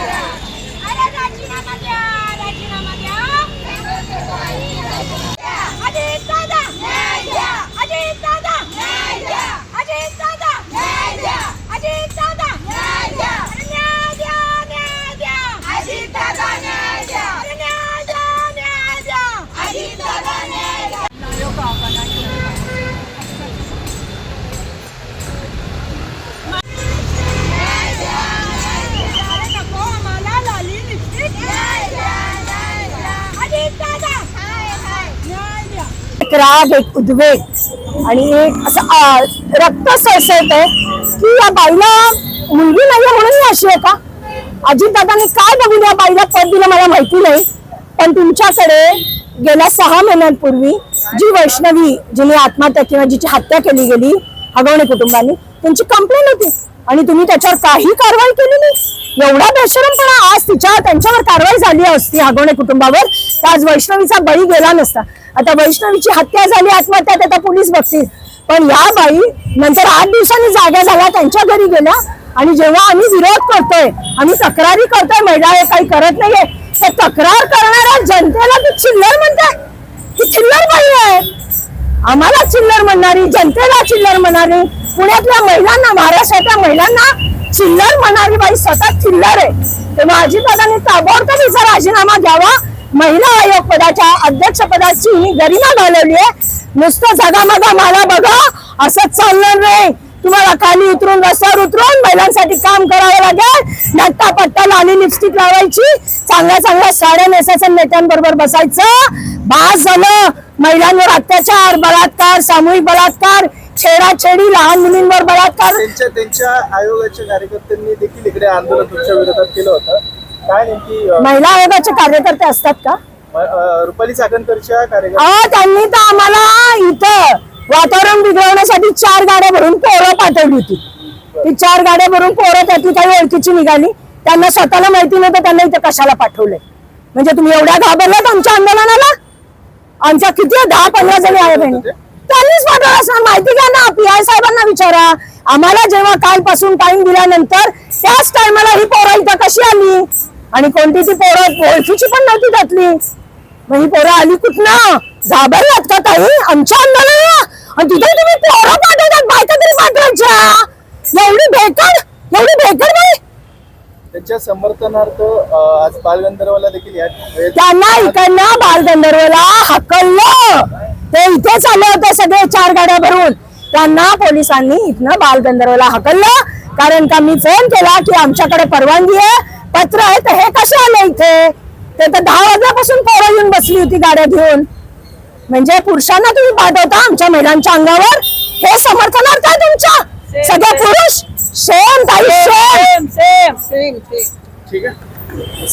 राजीनामा द्या राजीनामा द्या एक राग एक उद्वेग. आणि एक असं रक्त सळसळत की या बाईला मुलगी नाहीये म्हणून मी अशी आहे का? अजितदादांनी काय बघून या बाईला पद दिलं मला माहिती नाही. पण तुमच्याकडे गेल्या सहा महिन्यांपूर्वी जी वैष्णवी जिने आत्महत्या किंवा जिची हत्या केली गेली हगवणे कुटुंबांनी त्यांची कंप्लेंट होती. आणि तुम्ही त्याच्यावर काही कारवाई केली नाही. एवढा बेशरमपणा आज तिच्या त्यांच्यावर कारवाई झाली असती हगवणे कुटुंबावर तर आज वैष्णवीचा बळी गेला नसता. आता वैष्णवीची हत्या झाली आत्महत्या ते आता पोलीस बघतील. पण या बाई नंतर आठ दिवसांनी जागा झाला त्यांच्या घरी गेल्या. आणि जेव्हा आम्ही विरोध करतोय आम्ही तक्रारी करतोय महिला हे काही करत नाहीये तर तक्रार करणाऱ्या जनतेला तू चिल्लर म्हणताय. ती चिल्लर बाई आहे. आम्हाला चिल्लर म्हणणारी जनतेला चिल्लर म्हणणारी पुण्यातल्या महिलांना महाराष्ट्रातल्या महिलांना चिल्लर म्हणणारी बाई स्वतः चिल्लर आहे. तेव्हा अजितदादांनी ताबडतोब हिचा राजीनामा घ्यावा महिला आयोग पदाच्या अध्यक्ष पदाची ही गरिमा घालवली आहे. नुसतं जगामगा मला बघा. असंच चालणार नाही. तुम्हाला खाली उतरून रस्त्यावर उतरून महिलांसाठी काम करावं लागेल. नट्टा पट्टा लाली लिपस्टिक लावायची. चांगल्या चांगल्या साड्या नेसायच्या नेत्यांबरोबर बसायचं. बास झालं. महिलांवर अत्याचार बलात्कार सामूहिक बलात्कार छेडाछेडी लहान मुलींवर बलात्कार. त्यांच्या त्यांच्या आयोगाच्या कार्यकर्त्यांनी देखील इकडे आंदोलन तुमच्या विरोधात केलं होतं. काय नेमकी अ, महिला आयोगाचे कार्यकर्ते असतात का? अ, रुपाली चाकणकरच्या अहो त्यांनी तर आम्हाला इथं वातावरण बिघडवण्यासाठी चार गाड्या भरून पोरं पाठवली होती. ती चार गाड्या भरून पोरं त्यातली काही ओळखीची निघाली. त्यांना स्वतःला माहिती नव्हतं त्यांना इथं कशाला पाठवलंय? म्हणजे तुम्ही एवढ्या घाबरलात आमच्या आंदोलनाला? आमच्या किती दहा पंधरा जणी आहे बहिणी त्यांनीच पाठवलं असणार. माहिती घ्या ना पी आय साहेबांना विचारा. आम्हाला जेव्हा कालपासून टाइम दिल्यानंतर त्याच टायमाला ही पोरं इथं कशी आली? आणि कोणती ती पोरं ओळखीची पण नव्हती त्यातली. मग ही पोरं आली कुठनं? घाबरलात का ताई? आमच्या आंदोलनाला आणि तिथे तुम्ही पोरं पाठवतात बायका तरी पाठवायच्या. एवढी बेकार एवढी बेकार त्यांच्या समर्थनार्थ आज बालगंधर्वाला देखील या त्यांना इकडनं बालगंधर्वला हकललं. ते इथेच आले होते सगळे चार गाड्या भरून. त्यांना पोलिसांनी इथनं बालगंधर्वला हकललं. कारण का मी फोन केला की आमच्याकडे परवानगी आहे. पत्र आहे तर हे कसे आले इथे? ते तर दहा वाजल्यापासून पोरं येऊन बसली होती गाड्या घेऊन. म्हणजे पुरुषांना तुम्ही पाठवता आमच्या महिलांच्या अंगावर? हे समर्थनार्थ आहे तुमच्या? सगळे पुरुष? सेम ताई सेम ठीक आहे.